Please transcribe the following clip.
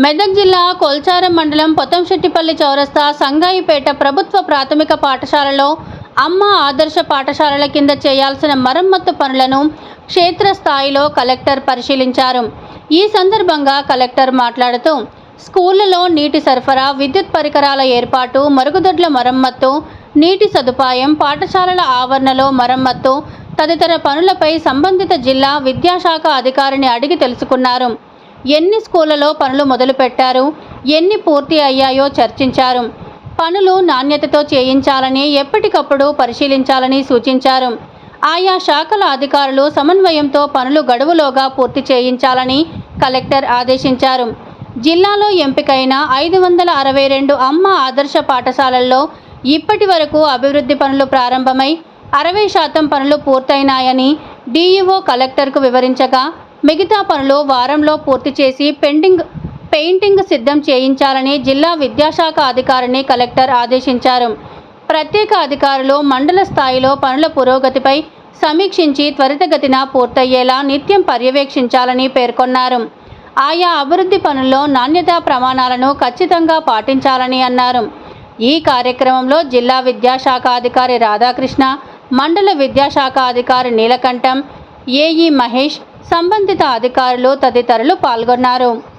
మెదక్ జిల్లా కొల్చారం మండలం పొతంశెట్టిపల్లి చౌరస్తా సంగాయిపేట ప్రభుత్వ ప్రాథమిక పాఠశాలలో అమ్మ ఆదర్శ పాఠశాలల కింద చేయాల్సిన మరమ్మత్తు పనులను క్షేత్రస్థాయిలో కలెక్టర్ పరిశీలించారు. ఈ సందర్భంగా కలెక్టర్ మాట్లాడుతూ స్కూళ్ళలో నీటి సరఫరా విద్యుత్ పరికరాల ఏర్పాటు మరుగుదొడ్ల మరమ్మత్తు నీటి సదుపాయం పాఠశాలల ఆవరణలో మరమ్మత్తు తదితర పనులపై సంబంధిత జిల్లా విద్యాశాఖ అధికారిని అడిగి తెలుసుకున్నారు. ఎన్ని స్కూళ్ళలో పనులు మొదలుపెట్టారు? ఎన్ని పూర్తి అయ్యాయో చర్చించారు. పనులు నాణ్యతతో చేయించాలని ఎప్పటికప్పుడు పరిశీలించాలని సూచించారు. ఆయా శాఖల అధికారులు సమన్వయంతో పనులు గడువులోగా పూర్తి చేయించాలని కలెక్టర్ ఆదేశించారు. జిల్లాలో ఎంపికైన ఐదు వందల అరవై రెండు అమ్మ ఆదర్శ పాఠశాలల్లో ఇప్పటి వరకు అభివృద్ధి పనులు ప్రారంభమై అరవై శాతం పనులు పూర్తయినాయని డీఈఓ కలెక్టర్కు వివరించగా మిగతా పనులు వారంలో పూర్తి చేసి పెండింగ్ పెయింటింగ్ సిద్ధం చేయించాలని జిల్లా విద్యాశాఖ అధికారిని కలెక్టర్ ఆదేశించారు. ప్రత్యేక అధికారులు మండల స్థాయిలో పనుల పురోగతిపై సమీక్షించి త్వరితగతిన పూర్తయ్యేలా నిత్యం పర్యవేక్షించాలని పేర్కొన్నారు. ఆయా అభివృద్ధి పనుల్లో నాణ్యతా ప్రమాణాలను ఖచ్చితంగా పాటించాలని అన్నారు. ఈ కార్యక్రమంలో జిల్లా విద్యాశాఖ అధికారి రాధాకృష్ణ మండల విద్యాశాఖ అధికారి నీలకంఠం ఏఈ మహేష్ సంబంధిత అధికారులు తదితరులు పాల్గొన్నారు.